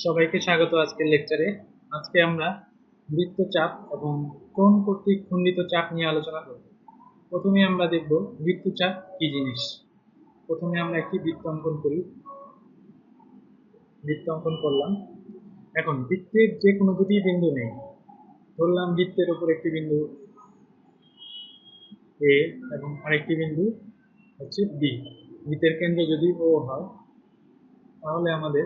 সবাইকে স্বাগত আজকের লেকচারে আজকে আমরা বৃত্তচাপ এবং কোন কর্তৃক খণ্ডিত চাপ নিয়ে আলোচনা করব। প্রথমে আমরা দেখব বৃত্তচাপ কি জিনিস। প্রথমে আমরা একটি বৃত্ত অঙ্কন করি। বৃত্ত অঙ্কন করলাম। এখন বৃত্তের যে কোনো দুটি বিন্দু নেই। ধরলাম বৃত্তের উপর একটি বিন্দু এ এবং আরেকটি বিন্দু হচ্ছে বি বৃত্তের কেন্দ্র যদি ও হয়, তাহলে আমাদের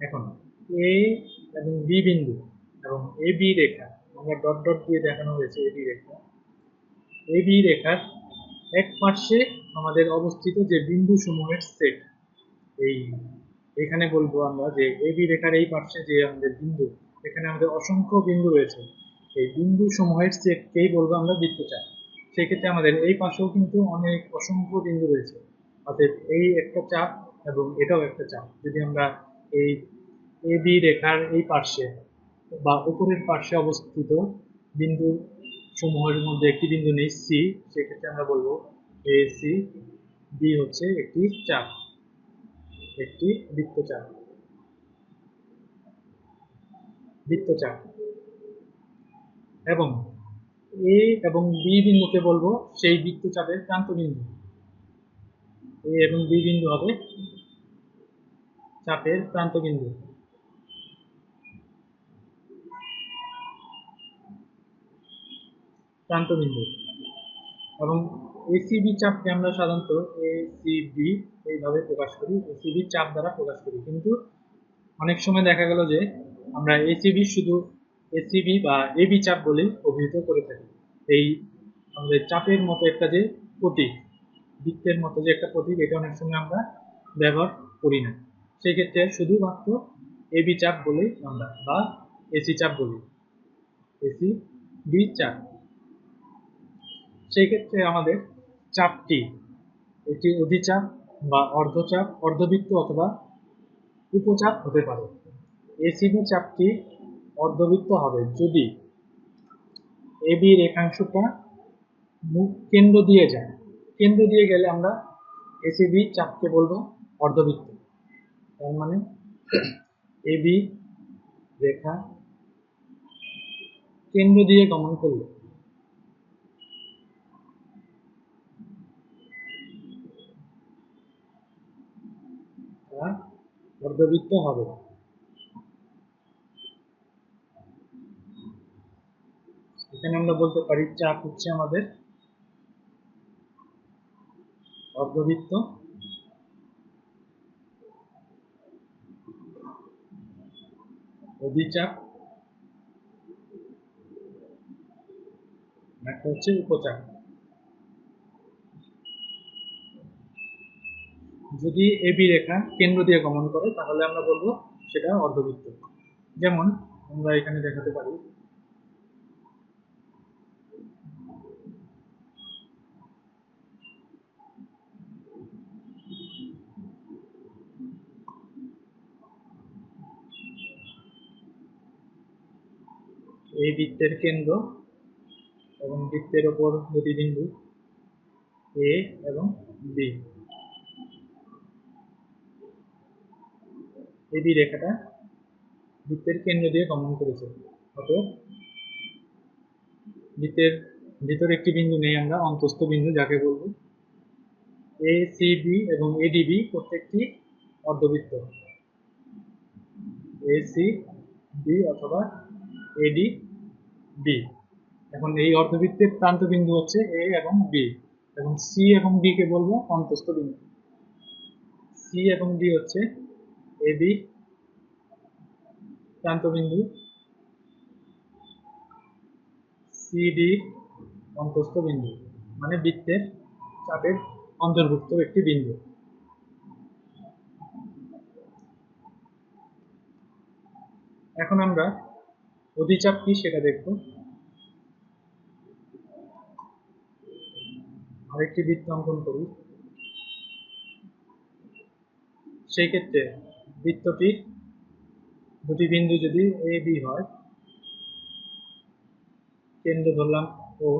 এখন এ এবং বি বিন্দু এবং এ বি রেখা, আমরা ডট ডট দিয়ে দেখানো হয়েছে A B Rekha. A B রেখার এক পার্শ্বে আমাদের অবস্থিত যে বিন্দু সমূহের সেট এই এখানে বলব আমরা যে এ বি রেখার এই পার্শ্বে যে আমাদের বিন্দু, এখানে আমাদের অসংখ্য বিন্দু রয়েছে। এই বিন্দু সমূহের সেটকেই বলব আমরা? বৃত্তচাপ। সেক্ষেত্রে আমাদের এই পাশেও কিন্তু অনেক অসংখ্য বিন্দু রয়েছে। অর্থাৎ এই একটা চাপ এবং এটাও একটা চাপ। যদি আমরা এই এ, বি রেখার এই পার্শ্বে বা উপরের পার্শ্বে অবস্থিত বিন্দু সমূহের মধ্যে একটি বিন্দু নেই, সি। সেক্ষেত্রে আমরা বলব এ, সি। বি হচ্ছে একটি চাপ, একটি বৃত্তচাপ। বৃত্তচাপ। এবং এ এবং বি বিন্দুকে বলব সেই বৃত্তচাপের প্রান্ত বিন্দু। এ এবং বি বিন্দু হবে চাপের প্রান্ত বিন্দু। প্রান্ত বিন্দু এবং এসিবি চাপকে আমরা সাধারণত এসিবি এইভাবে প্রকাশ করি এসিবি চাপ দ্বারা প্রকাশ করি। কিন্তু অনেক সময় দেখা গেল যে আমরা এসিবি শুধু এসিবি বা এবি চাপ বলে অভিহিত করে থাকি। এই আমাদের চাপের মতো একটা যে প্রতীক, বৃত্তের মতো যে একটা প্রতীক, এটা অনেক সময় আমরা ব্যবহার করি না। সেক্ষেত্রে শুধুমাত্র এবি চাপ বলেই আমরা বা এসি চাপ বলি। এসি বি চাপ। সেই ক্ষেত্রে আমাদের চাপটি একটি অধিচাপ বা অর্ধচাপ, অর্ধবৃত্ত অথবা উপচাপ হতে পারে। এসিবি চাপটি অর্ধবৃত্ত হবে যদি এবি রেখাংশটা মুখ কেন্দ্র দিয়ে যায়। কেন্দ্র দিয়ে গেলে আমরা এসিবি চাপকে বলব অর্ধবৃত্ত। তার মানে এবি রেখা কেন্দ্র দিয়ে গমন করলে অর্ধবৃত্ত হবে। এখানে আমরা বলতে পারি চাপ হচ্ছে আমাদের অর্ধবৃত্ত অধিচাপ একটা হচ্ছে উপচাপ যদি এবি রেখা কেন্দ্র দিয়ে গমন করে, তাহলে আমরা বলব সেটা অর্ধবৃত্ত। যেমন আমরা এখানে দেখাতে পারি, এই বৃত্তের কেন্দ্র এবং বৃত্তের ওপর দুটি বিন্দু এ এবং বি এবি রেখাটা বৃত্তের কেন্দ্র দিয়ে গমন করেছে। অতএব বৃত্তের ভিতরে একটি বিন্দু নেই আমরা, অন্তস্থ বিন্দু যাকে বলব। এ সি বি এবং এ এডিবি প্রত্যেকটি অর্ধবৃত্ত। এ সি বি অথবা এডি বি এখন এই অর্ধবৃত্তের প্রান্ত বিন্দু হচ্ছে এ এবং বি এবং সি এবং ডি কে বলব অন্তস্থ বিন্দু। সি এবং ডি হচ্ছে এ বি প্রান্ত বিন্দু. সিডি অন্তস্থ বিন্দু মানে বৃত্তের চাপের অন্তর্ভুক্ত একটি বিন্দু। এখন আমরা অধিচাপ কি সেটা দেখব। আরেকটি বৃত্ত অঙ্কন করি। সেই ক্ষেত্রে বৃত্তটির দুটি বিন্দু যদি এ বি হয়, কেন্দ্র ধরলাম ও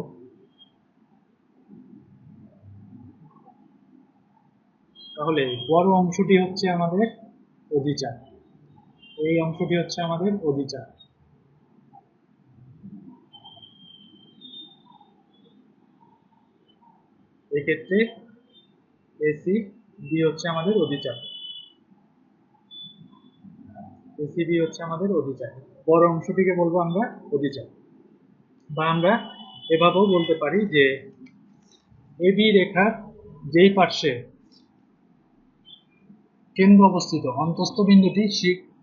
তাহলে বড় অংশটি হচ্ছে আমাদের অধিচাপ এই অংশটি হচ্ছে আমাদের অধিচাপ এক্ষেত্রে এসি বি হচ্ছে আমাদের অধিচাপ এসি বি হচ্ছে আমাদের অধিচাপ বড় অংশটিকে বলব আমরা অধিচাপ বা আমরা এভাবেও বলতে পারি যে এবি রেখার যেই পার্শ্বে কেন্দ্র অবস্থিত অন্তস্থ বিন্দুটি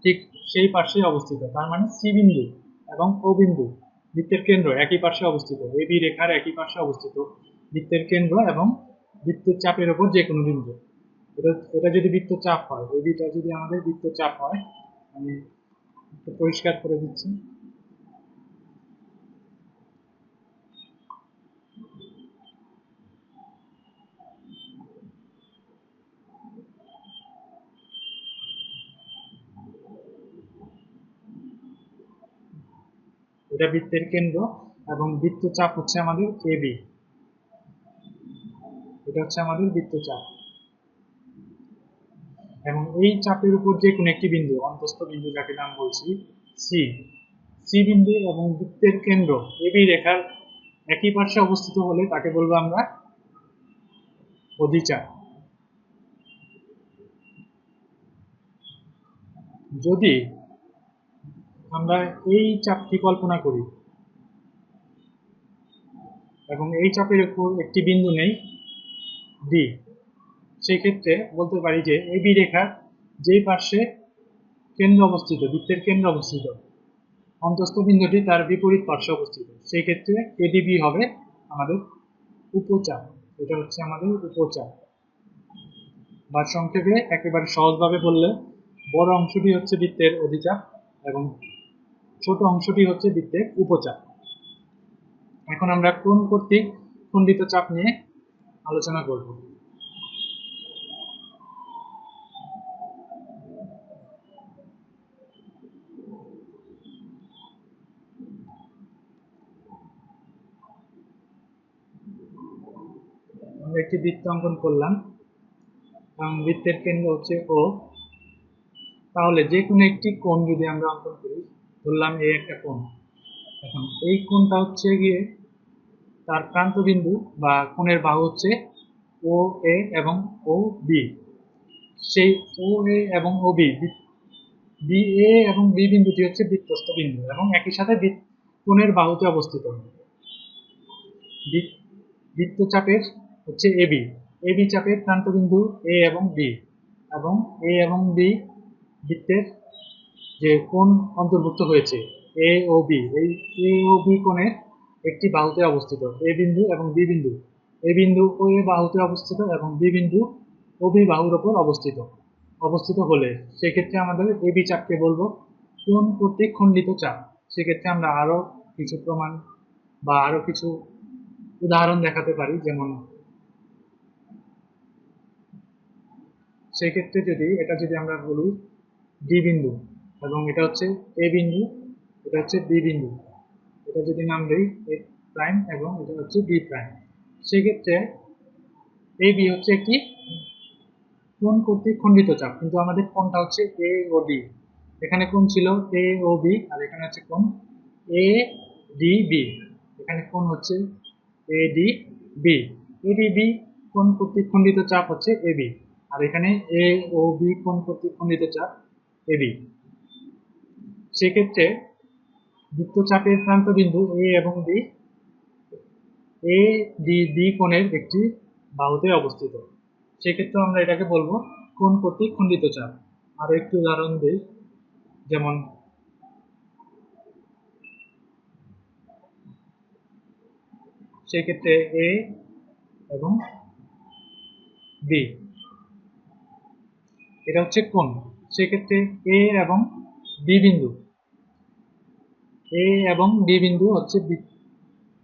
ঠিক সেই পার্শ্বে অবস্থিত, তার মানে সি বিন্দু এবং ও বিন্দু বৃত্তের কেন্দ্র একই পার্শ্বে অবস্থিত। এবি রেখার একই পার্শ্বে অবস্থিত বৃত্তের কেন্দ্র এবং বৃত্তের চাপের উপর যে কোনো বিন্দু। এটা এটা যদি বৃত্ত চাপ হয় এবিটা যদি আমাদের বৃত্ত চাপ হয় আমি পরিষ্কার করে দিচ্ছি। এটা বৃত্তের কেন্দ্র এবং বৃত্ত চাপ হচ্ছে আমাদের এবি এটা হচ্ছে আমাদের বৃত্ত চাপ এবং এই চাপের উপর যে কোনো একটি বিন্দু, অন্তস্থ বিন্দু যাকে নাম বলছি সি সি বিন্দু এবং বৃত্তের কেন্দ্র এবি রেখার একই পার্শ্বে অবস্থিত হলে তাকে বলব আমরা অধিচাপ। যদি আমরা এই চাপটি কল্পনা করি এবং এই চাপের উপর একটি বিন্দু নেই ডি সেই ক্ষেত্রে বলতে পারি যে এবি রেখার যেই পার্শ্বে কেন্দ্র অবস্থিত, বৃত্তের কেন্দ্র অবস্থিত, অন্তস্থ বিন্দুটি তার বিপরীত পার্শ্বে অবস্থিত সেই ক্ষেত্রে এডিবি হবে আমাদের উপচাপ এটা হচ্ছে আমাদের উপচাপ বা সংক্ষেপে একেবারে সহজভাবে বললে, বড় অংশটি হচ্ছে বৃত্তের অধিচাপ এবং ছোট অংশটি হচ্ছে বৃত্তের উপচাপ এখন আমরা কোন কর্তৃক খণ্ডিত চাপ নিয়ে আলোচনা করব আমরা একটি বৃত্ত অঙ্কন করলাম। এবং বৃত্তের কেন্দ্র হচ্ছে ও তাহলে যে কোনো একটি কোণ যদি আমরা অঙ্কন করি, ধরলাম এই একটা কোণ। এখন এই কোণটা হচ্ছে গিয়ে তার প্রান্ত বিন্দু বা কোণের বাহু হচ্ছে ও এ এবং ও বি সেই ও এ এবং ও বি বি এ এবং বি বিন্দুটি হচ্ছে বৃত্তস্থ বিন্দু এবং একই সাথে কোণের বাহুতে অবস্থিত। বৃত্ত- বৃত্তচাপের হচ্ছে এবি এবি চাপের প্রান্ত বিন্দু এ এবং বি এবং এ এবং বি বৃত্তের যে কোণ অন্তর্ভুক্ত হয়েছে এ ও বি এই এ ও বি কোণের একটি বাহুতে অবস্থিত। এ বিন্দু এবং বি বিন্দু। এ বিন্দু ও এ বাহুতে অবস্থিত এবং বি বিন্দু ও বি বাহুর ওপর অবস্থিত। অবস্থিত হলে সেক্ষেত্রে আমাদের এ বি চাপকে বলব কোন কর্তৃক খণ্ডিত চাপ। সেক্ষেত্রে আমরা আরও কিছু প্রমাণ বা আরও কিছু উদাহরণ দেখাতে পারি, যেমন সেক্ষেত্রে যদি, এটা যদি আমরা বলি ডি বিন্দু, এবং এটা হচ্ছে এ বিন্দু, এটা হচ্ছে বি বিন্দু, এটা যদি নাম দেই এ প্রাইম এবং এটা হচ্ছে বি প্রাইম সেক্ষেত্রে এ বি হচ্ছে একটি কোন কর্তৃক খণ্ডিত চাপ, কিন্তু আমাদের কোনটা হচ্ছে এ ও ডি এখানে কোন ছিল এ ও বি আর এখানে হচ্ছে কোন এ ডি বি এখানে কোন হচ্ছে A D B A D B কোন কর্তৃক খণ্ডিত চাপ হচ্ছে এ বি আর এখানে এ ও বি কোন কর্তৃক খণ্ডিত চাপ এ বি সেক্ষেত্রে বৃত্তচাপের প্রান্ত বিন্দু এ এবং বি এ ডি বি কোণের একটি বাহুতে অবস্থিত। সেক্ষেত্রে আমরা এটাকে বলব কোন কর্তৃক খণ্ডিত চাপ। আরও একটি উদাহরণ দিই, যেমন সেক্ষেত্রে এ এবং বি এটা হচ্ছে কোণ। সেক্ষেত্রে এ এবং বি বিন্দু। এ এবং বি বিন্দু হচ্ছে বি-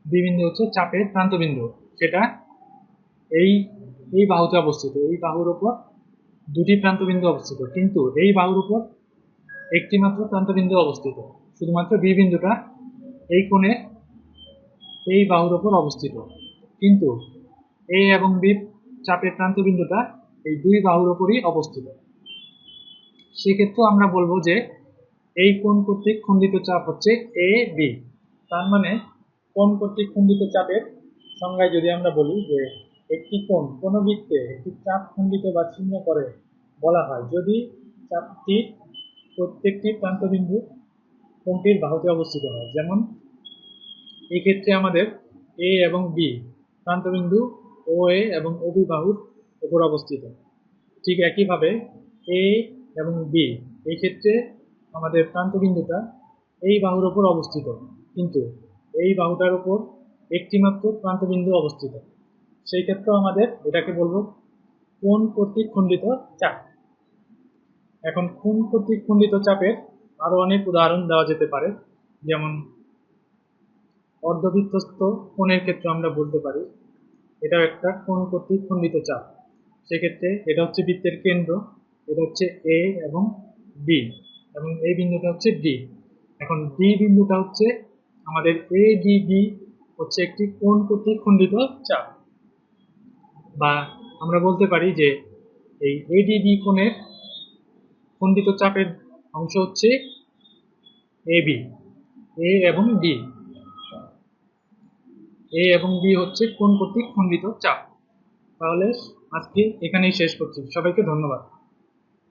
বিন্দু হচ্ছে চাপের প্রান্ত বিন্দু সেটা এই এই বাহুতে অবস্থিত। এই বাহুর উপর দুটি প্রান্ত বিন্দু অবস্থিত। কিন্তু এই বাহুর উপর একটি মাত্র প্রান্ত বিন্দু অবস্থিত। শুধুমাত্র বি বিন্দুটা এই কোণে এই বাহুর উপর অবস্থিত। কিন্তু এ এবং বি চাপের প্রান্ত বিন্দুটা এই দুই বাহুর উপরই অবস্থিত। সেক্ষেত্রে আমরা বলব যে এই কোণ কর্তৃক খণ্ডিত চাপ হচ্ছে এ বি তার মানে কোণ কর্তৃক খণ্ডিত চাপের সংজ্ঞায় যদি আমরা বলি যে একটি কোণ কোনো বৃত্তে একটি চাপ খণ্ডিত বা ছিন্ন করে বলা হয়, যদি চাপটির প্রত্যেকটি প্রান্তবিন্দু কোণটির বাহুতে অবস্থিত হয়, যেমন এক্ষেত্রে আমাদের এ এবং বি প্রান্তবিন্দু ও এ এবং ও বি বাহুর উপর অবস্থিত। ঠিক একইভাবে এ এবং বি এই ক্ষেত্রে আমাদের প্রান্তবিন্দুটা এই বাহুর উপর অবস্থিত। কিন্তু এই বাহুটার উপর একটিমাত্র প্রান্তবিন্দু অবস্থিত। সেই ক্ষেত্রে আমাদের এটাকে বলব কোন কর্তৃক খণ্ডিত চাপ। এখন কোন কর্তৃক খণ্ডিত চাপের আরও অনেক উদাহরণ দেওয়া যেতে পারে। যেমন অর্ধবৃত্তস্থ কোণের ক্ষেত্রে আমরা বলতে পারি এটা একটা কোন কর্তৃক খণ্ডিত চাপ। সেক্ষেত্রে এটা হচ্ছে বৃত্তের কেন্দ্র। এটা হচ্ছে এ এবং বি এবং এই বিন্দুটা হচ্ছে ডি এখন ডি বিন্দুটা হচ্ছে আমাদের এ ডি বি হচ্ছে একটি কোণ কর্তৃক খণ্ডিত চাপ। বা আমরা বলতে পারি যে এই এডিবি কোণের খণ্ডিত চাপের অংশ হচ্ছে এ বি এ এবং ডি এ এবং বি হচ্ছে কোণ কর্তৃক খণ্ডিত চাপ। তাহলে আজকে এখানেই শেষ করছি। সবাইকে ধন্যবাদ।